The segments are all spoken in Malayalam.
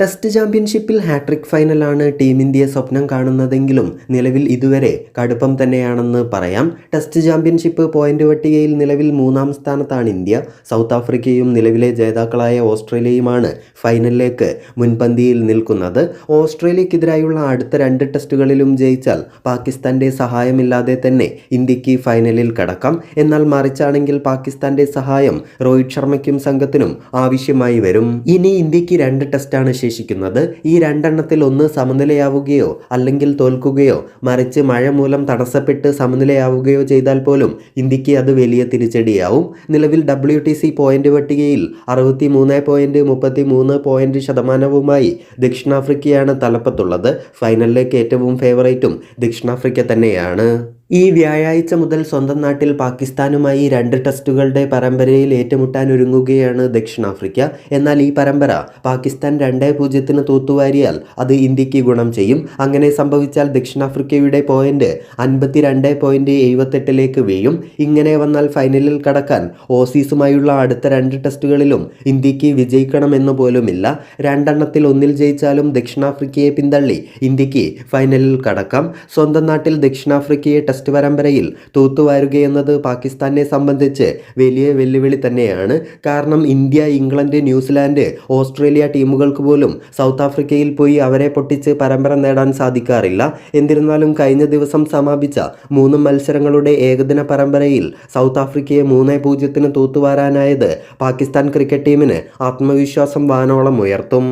ടെസ്റ്റ് ചാമ്പ്യൻഷിപ്പിൽ ഹാട്രിക് ഫൈനലാണ് ടീം ഇന്ത്യ സ്വപ്നം കാണുന്നതെങ്കിലും നിലവിൽ ഇതുവരെ കടുപ്പം തന്നെയാണെന്ന് പറയാം. ടെസ്റ്റ് ചാമ്പ്യൻഷിപ്പ് പോയിന്റ് പട്ടികയിൽ നിലവിൽ മൂന്നാം സ്ഥാനത്താണ് ഇന്ത്യ. സൗത്ത് ആഫ്രിക്കയും നിലവിലെ ജേതാക്കളായ ഓസ്ട്രേലിയയുമാണ് ഫൈനലിലേക്ക് മുൻപന്തിയിൽ നിൽക്കുന്നത്. ഓസ്ട്രേലിയക്കെതിരായുള്ള അടുത്ത രണ്ട് ടെസ്റ്റുകളിലും ജയിച്ചാൽ പാകിസ്ഥാന്റെ സഹായമില്ലാതെ തന്നെ ഇന്ത്യയ്ക്ക് ഫൈനലിൽ കടക്കാം. എന്നാൽ മറിച്ചാണെങ്കിൽ പാകിസ്ഥാന്റെ സഹായം രോഹിത് ശർമ്മയ്ക്കും സംഘത്തിനും ആവശ്യമായി വരും. ഇനി ഇന്ത്യയ്ക്ക് രണ്ട് ടെസ്റ്റാണ് ശേഷിക്കുന്നത് ഈ രണ്ടെണ്ണത്തിൽ ഒന്ന് സമനിലയാവുകയോ അല്ലെങ്കിൽ തോൽക്കുകയോ മറിച്ച് മഴ മൂലം തടസ്സപ്പെട്ട് സമനിലയാവുകയോ ചെയ്താൽ പോലും ഇന്ത്യയ്ക്ക് അത് വലിയ തിരിച്ചടിയാവും. നിലവിൽ ഡബ്ല്യു ടി സി പോയിന്റ് പട്ടികയിൽ അറുപത്തി മൂന്ന് പോയിന്റ് മുപ്പത്തി മൂന്ന് പോയിന്റ് ശതമാനവുമായി ദക്ഷിണാഫ്രിക്കയാണ് തലപ്പത്തുള്ളത്. ഫൈനലിലേക്ക് ഏറ്റവും ഫേവറേറ്റും ദക്ഷിണാഫ്രിക്ക തന്നെയാണ്. ഈ വ്യാഴാഴ്ച മുതൽ സ്വന്തം നാട്ടിൽ പാകിസ്ഥാനുമായി രണ്ട് ടെസ്റ്റുകളുടെ പരമ്പരയിൽ ഏറ്റുമുട്ടാൻ ഒരുങ്ങുകയാണ് ദക്ഷിണാഫ്രിക്ക. എന്നാൽ ഈ പരമ്പര പാകിസ്ഥാൻ രണ്ടേ പൂജ്യത്തിന് തൂത്തുവാരിയാൽ അത് ഇന്ത്യയ്ക്ക് ഗുണം ചെയ്യും. അങ്ങനെ സംഭവിച്ചാൽ ദക്ഷിണാഫ്രിക്കയുടെ പോയിന്റ് അൻപത്തി രണ്ട് പോയിന്റ് എഴുപത്തെട്ടിലേക്ക് വീഴും. ഇങ്ങനെ വന്നാൽ ഫൈനലിൽ കടക്കാൻ ഓസീസുമായുള്ള അടുത്ത രണ്ട് ടെസ്റ്റുകളിലും ഇന്ത്യയ്ക്ക് വിജയിക്കണമെന്ന് പോലുമില്ല. രണ്ടെണ്ണത്തിൽ ഒന്നിൽ ജയിച്ചാലും ദക്ഷിണാഫ്രിക്കയെ പിന്തള്ളി ഇന്ത്യയ്ക്ക് ഫൈനലിൽ കടക്കാം. സ്വന്തം നാട്ടിൽ ദക്ഷിണാഫ്രിക്കയെ ടെസ്റ്റ് പരമ്പരയിൽ തൂത്തുവാരുകയെന്നത് പാകിസ്ഥാനെ സംബന്ധിച്ച് വലിയ വെല്ലുവിളി തന്നെയാണ്. കാരണം India England New Zealand Australia ടീമുകൾക്ക് പോലും സൗത്ത് ആഫ്രിക്കയിൽ പോയി അവരെ പൊട്ടിച്ച് പരമ്പര നേടാൻ സാധിക്കാറില്ല. എന്നിരുന്നാലും കഴിഞ്ഞ ദിവസം സമാപിച്ച മൂന്ന് മത്സരങ്ങളുടെ ഏകദിന പരമ്പരയിൽ സൗത്ത് ആഫ്രിക്കയെ മൂന്ന് പൂജ്യത്തിന് തൂത്തുവാരാനായത് പാകിസ്ഥാൻ ക്രിക്കറ്റ് ടീമിന് ആത്മവിശ്വാസം വാനോളം ഉയർത്തും.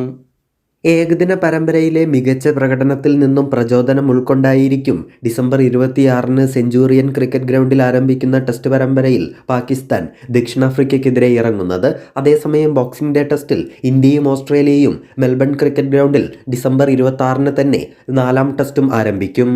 ഏകദിന പരമ്പരയിലെ മികച്ച പ്രകടനത്തിൽ നിന്നും പ്രചോദനം ഉൾക്കൊണ്ടായിരിക്കും ഡിസംബർ ഇരുപത്തിയാറിന് സെഞ്ചൂറിയൻ ക്രിക്കറ്റ് ഗ്രൗണ്ടിൽ ആരംഭിക്കുന്ന ടെസ്റ്റ് പരമ്പരയിൽ പാകിസ്ഥാൻ ദക്ഷിണാഫ്രിക്കയ്ക്കെതിരെ ഇറങ്ങുന്നത്. അതേസമയം ബോക്സിംഗ് ഡേ ടെസ്റ്റിൽ ഇന്ത്യയും ഓസ്ട്രേലിയയും മെൽബൺ ക്രിക്കറ്റ് ഗ്രൗണ്ടിൽ ഡിസംബർ ഇരുപത്തി തന്നെ നാലാം ടെസ്റ്റും ആരംഭിക്കും.